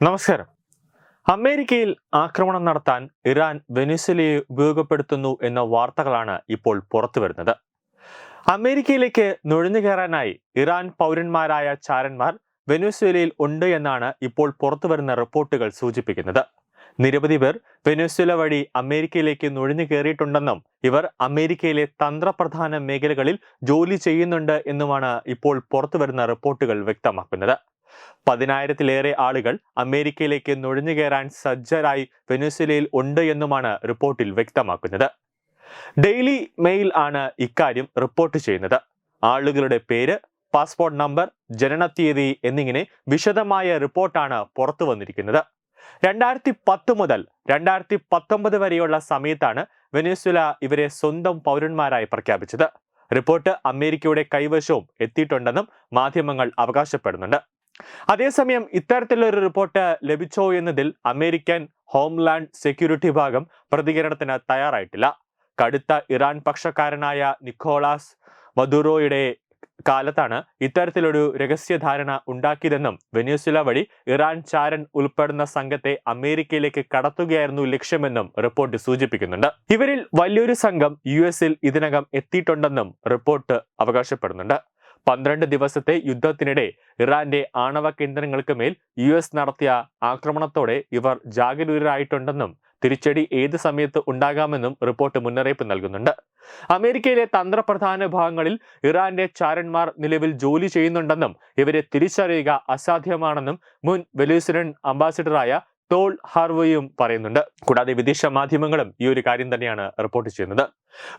നമസ്കാരം. അമേരിക്കയിൽ ആക്രമണം നടത്താൻ ഇറാൻ വെനിസ്വലയെ ഉപയോഗപ്പെടുത്തുന്നു എന്ന വാർത്തകളാണ് ഇപ്പോൾ പുറത്തു വരുന്നത്. അമേരിക്കയിലേക്ക് നുഴഞ്ഞു കയറാനായി ഇറാൻ പൗരന്മാരായ ചാരന്മാർ വെനിസ്വേലയിൽ ഉണ്ട് എന്നാണ് ഇപ്പോൾ പുറത്തു വരുന്ന റിപ്പോർട്ടുകൾ സൂചിപ്പിക്കുന്നത്. നിരവധി പേർ വെനിസ്വേല വഴി അമേരിക്കയിലേക്ക് നുഴഞ്ഞു കയറിയിട്ടുണ്ടെന്നും ഇവർ അമേരിക്കയിലെ തന്ത്രപ്രധാന മേഖലകളിൽ ജോലി ചെയ്യുന്നുണ്ട് എന്നുമാണ് ഇപ്പോൾ പുറത്തുവരുന്ന റിപ്പോർട്ടുകൾ വ്യക്തമാക്കുന്നത്. പതിനായിരത്തിലേറെ ആളുകൾ അമേരിക്കയിലേക്ക് നുഴഞ്ഞു കയറാൻ സജ്ജരായി വെനുസിലയിൽ ഉണ്ട് എന്നുമാണ് റിപ്പോർട്ടിൽ വ്യക്തമാക്കുന്നത്. ഡെയിലി മെയിൽ ആണ് ഇക്കാര്യം റിപ്പോർട്ട് ചെയ്യുന്നത്. ആളുകളുടെ പേര് പാസ്പോർട്ട് നമ്പർ ജനനത്തീയതി എന്നിങ്ങനെ വിശദമായ റിപ്പോർട്ടാണ് പുറത്തു വന്നിരിക്കുന്നത്. രണ്ടായിരത്തി പത്ത് മുതൽ രണ്ടായിരത്തി പത്തൊമ്പത് വരെയുള്ള സമയത്താണ് വെനുസുല ഇവരെ സ്വന്തം പൗരന്മാരായി പ്രഖ്യാപിച്ചത്. റിപ്പോർട്ട് അമേരിക്കയുടെ കൈവശവും എത്തിയിട്ടുണ്ടെന്നും മാധ്യമങ്ങൾ അവകാശപ്പെടുന്നുണ്ട്. അതേസമയം ഇത്തരത്തിലൊരു റിപ്പോർട്ട് ലഭിച്ചോ എന്നതിൽ അമേരിക്കൻ ഹോംലാൻഡ് സെക്യൂരിറ്റി ഭാഗം പ്രതികരണത്തിന് തയ്യാറായിട്ടില്ല. കടുത്ത ഇറാൻ പക്ഷക്കാരനായ നിക്കോളാസ് മദുറോയുടെ കാലത്താണ് ഇത്തരത്തിലൊരു രഹസ്യധാരണ ഉണ്ടാക്കിയതെന്നും വെനീസുല വഴി ഇറാൻ ചാരൻ ഉൾപ്പെടുന്ന സംഘത്തെ അമേരിക്കയിലേക്ക് കടത്തുകയായിരുന്നു ലക്ഷ്യമെന്നും റിപ്പോർട്ട് സൂചിപ്പിക്കുന്നുണ്ട്. ഇവരിൽ വലിയൊരു സംഘം യു ഇതിനകം എത്തിയിട്ടുണ്ടെന്നും റിപ്പോർട്ട് അവകാശപ്പെടുന്നുണ്ട്. പന്ത്രണ്ട് ദിവസത്തെ യുദ്ധത്തിനിടെ ഇറാന്റെ ആണവ കേന്ദ്രങ്ങൾക്ക് മേൽ യു എസ് നടത്തിയ ആക്രമണത്തോടെ ഇവർ ജാഗരൂകരായിട്ടുണ്ടെന്നും തിരിച്ചടി ഏത് സമയത്ത് ഉണ്ടാകാമെന്നും റിപ്പോർട്ട് മുന്നറിയിപ്പ് നൽകുന്നുണ്ട്. അമേരിക്കയിലെ തന്ത്രപ്രധാന വിഭാഗങ്ങളിൽ ഇറാന്റെ ചാരന്മാർ നിലവിൽ ജോലി ചെയ്യുന്നുണ്ടെന്നും ഇവരെ തിരിച്ചറിയുക അസാധ്യമാണെന്നും മുൻ വെലൂസിഡൻ അംബാസിഡറായ തോൾ ഹാർവയും പറയുന്നുണ്ട്. കൂടാതെ വിദേശ മാധ്യമങ്ങളും ഈ ഒരു കാര്യം തന്നെയാണ് റിപ്പോർട്ട് ചെയ്യുന്നത്.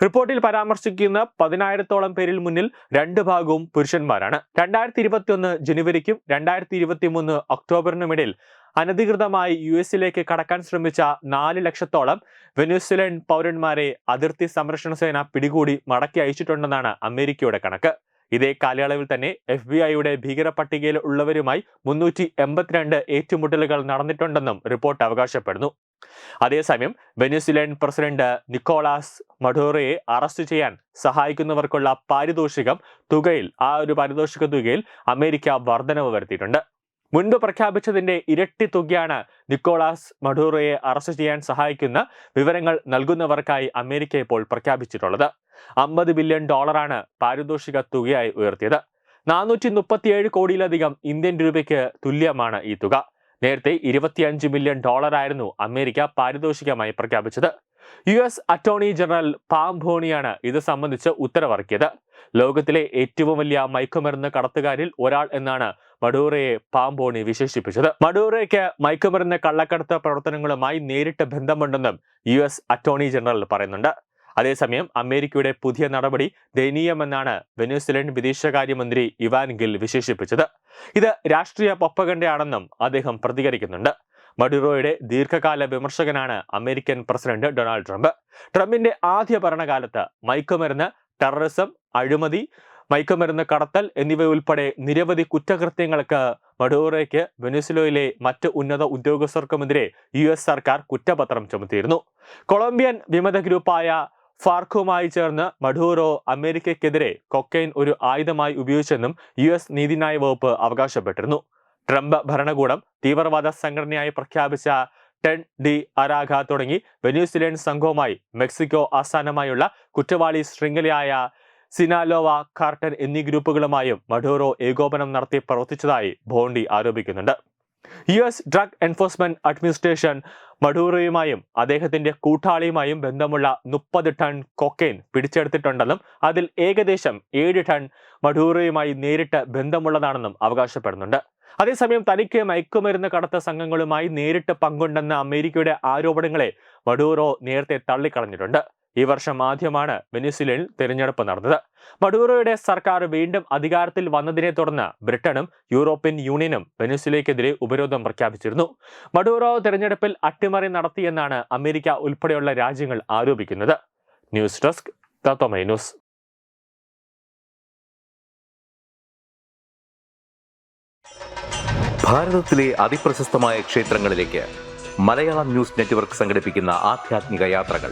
റിപ്പോർട്ടിൽ പരാമർശിക്കുന്ന പതിനായിരത്തോളം പേരിൽ മുന്നിൽ രണ്ട് ഭാഗവും പുരുഷന്മാരാണ്. രണ്ടായിരത്തി ഇരുപത്തി ഒന്ന് ജനുവരിക്കും രണ്ടായിരത്തി ഇരുപത്തി മൂന്ന് ഒക്ടോബറിനുമിടയിൽ അനധികൃതമായി യു എസിലേക്ക് കടക്കാൻ ശ്രമിച്ച നാല് ലക്ഷത്തോളം വെനസ്വലൻ പൗരന്മാരെ അതിർത്തി സംരക്ഷണ സേന പിടികൂടി മടക്കി അയച്ചിട്ടുണ്ടെന്നാണ് അമേരിക്കയുടെ കണക്ക്. ഇതേ കാലയളവിൽ തന്നെ എഫ് ബി ഐയുടെ ഭീകര പട്ടികയിൽ ഉള്ളവരുമായി മുന്നൂറ്റി എൺപത്തിരണ്ട് ഏറ്റുമുട്ടലുകൾ നടന്നിട്ടുണ്ടെന്നും റിപ്പോർട്ട് അവകാശപ്പെടുന്നു. അതേസമയം വെനിസ്വലൻ പ്രസിഡന്റ് നിക്കോളാസ് മഡോറയെ അറസ്റ്റ് ചെയ്യാൻ സഹായിക്കുന്നവർക്കുള്ള പാരിതോഷികം തുകയിൽ ആ ഒരു പാരിതോഷിക തുകയിൽ അമേരിക്ക വർധനവ് വരുത്തിയിട്ടുണ്ട്. മുൻപ് പ്രഖ്യാപിച്ചതിന്റെ ഇരട്ടി തുകയാണ് നിക്കോളാസ് മഡൂറോയെ അറസ്റ്റ് ചെയ്യാൻ സഹായിക്കുന്ന വിവരങ്ങൾ നൽകുന്നവർക്കായി അമേരിക്ക ഇപ്പോൾ പ്രഖ്യാപിച്ചിട്ടുള്ളത്. അമ്പത് ബില്യൺ ഡോളറാണ് പാരിതോഷിക തുകയായി ഉയർത്തിയത്. നാനൂറ്റി മുപ്പത്തിയേഴ് കോടിയിലധികം ഇന്ത്യൻ രൂപയ്ക്ക് തുല്യമാണ് ഈ തുക. നേരത്തെ ഇരുപത്തിയഞ്ച് മില്യൺ ഡോളറായിരുന്നു അമേരിക്ക പാരിതോഷികമായി പ്രഖ്യാപിച്ചത്. യു എസ് അറ്റോർണി ജനറൽ പാംഭോണിയാണ് ഇത് സംബന്ധിച്ച് ഉത്തരവിറക്കിയത്. ലോകത്തിലെ ഏറ്റവും വലിയ മയക്കുമരുന്ന് കടത്തുകാരിൽ ഒരാൾ എന്നാണ് മഡൂറയെ പാംബോണി വിശേഷിപ്പിച്ചത്. മഡൂറയ്ക്ക് മയക്കുമരുന്ന് കള്ളക്കടത്ത് പ്രവർത്തനങ്ങളുമായി നേരിട്ട് ബന്ധമുണ്ടെന്നും യു എസ് അറ്റോർണി ജനറൽ പറയുന്നുണ്ട്. അതേസമയം അമേരിക്കയുടെ പുതിയ നടപടി ദയനീയമെന്നാണ് വെനസ്വലൻ വിദേശകാര്യമന്ത്രി ഇവാൻ ഗിൽ വിശേഷിപ്പിച്ചത്. ഇത് രാഷ്ട്രീയ പൊപ്പകണ്ടയാണെന്നും അദ്ദേഹം പ്രതികരിക്കുന്നുണ്ട്. മഡുറോയുടെ ദീർഘകാല വിമർശകനാണ് അമേരിക്കൻ പ്രസിഡന്റ് ഡൊണാൾഡ് ട്രംപ്. ട്രംപിന്റെ ആദ്യ ഭരണകാലത്ത് മയക്കുമരുന്ന് ടെററിസം അഴിമതി മയക്കുമരുന്ന് കടത്തൽ എന്നിവ ഉൾപ്പെടെ നിരവധി കുറ്റകൃത്യങ്ങൾക്ക് മഡൂറോയ്ക്ക് വെനിസുലയിലെ മറ്റ് ഉന്നത ഉദ്യോഗസ്ഥർക്കുമെതിരെ യു എസ് സർക്കാർ കുറ്റപത്രം ചുമത്തിയിരുന്നു. കൊളംബിയൻ വിമത ഗ്രൂപ്പായ ഫാർക്കുമായി ചേർന്ന് മഡൂറോ അമേരിക്കയ്ക്കെതിരെ കൊക്കൈൻ ഒരു ആയുധമായി ഉപയോഗിച്ചെന്നും യു എസ് നീതിന്യായ വകുപ്പ് അവകാശപ്പെട്ടിരുന്നു. ട്രംപ് ഭരണകൂടം തീവ്രവാദ സംഘടനയായി പ്രഖ്യാപിച്ച ടെൻ ഡി അരാഘ തുടങ്ങി വെന്യൂസിലേൻ സംഘവുമായി മെക്സിക്കോ ആസ്ഥാനമായുള്ള കുറ്റവാളി ശൃംഖലയായ സിനാലോവ കാർട്ടൻ എന്നീ ഗ്രൂപ്പുകളുമായും മഡൂറോ ഏകോപനം നടത്തി പ്രവർത്തിച്ചതായി Bondi ആരോപിക്കുന്നുണ്ട്. U S drug enforcement administration മഡൂറയുമായും അദ്ദേഹത്തിന്റെ കൂട്ടാളിയുമായും ബന്ധമുള്ള മുപ്പത് ടൺ കൊക്കൈൻ പിടിച്ചെടുത്തിട്ടുണ്ടെന്നും അതിൽ ഏകദേശം ഏഴ് ടൺ മഡൂറയുമായി നേരിട്ട് ബന്ധമുള്ളതാണെന്നും അവകാശപ്പെടുന്നുണ്ട്. അതേസമയം തനിക്ക് മയക്കുമരുന്ന് കടത്ത സംഘങ്ങളുമായി നേരിട്ട് പങ്കുണ്ടെന്ന അമേരിക്കയുടെ ആരോപണങ്ങളെ മഡൂറോ നേരത്തെ തള്ളിക്കളഞ്ഞിട്ടുണ്ട്. ഈ വർഷം ആദ്യമാണ് വെനിസുലയിൽ തിരഞ്ഞെടുപ്പ് നടന്നത്. മഡൂറോയുടെ സർക്കാർ വീണ്ടും അധികാരത്തിൽ വന്നതിനെ തുടർന്ന് ബ്രിട്ടനും യൂറോപ്യൻ യൂണിയനും വെനിസുലയ്ക്കെതിരെ ഉപരോധം പ്രഖ്യാപിച്ചിരുന്നു. മഡൂറോ തിരഞ്ഞെടുപ്പിൽ അട്ടിമറി നടത്തിയെന്നാണ് അമേരിക്ക ഉൾപ്പെടെയുള്ള രാജ്യങ്ങൾ ആരോപിക്കുന്നത്. ന്യൂസ് ഡെസ്ക് തത്വമൈ അതിപ്രശസ്തമായ ക്ഷേത്രങ്ങളിലേക്ക് മലയാളം ന്യൂസ് നെറ്റ്വർക്ക് യാത്രകൾ.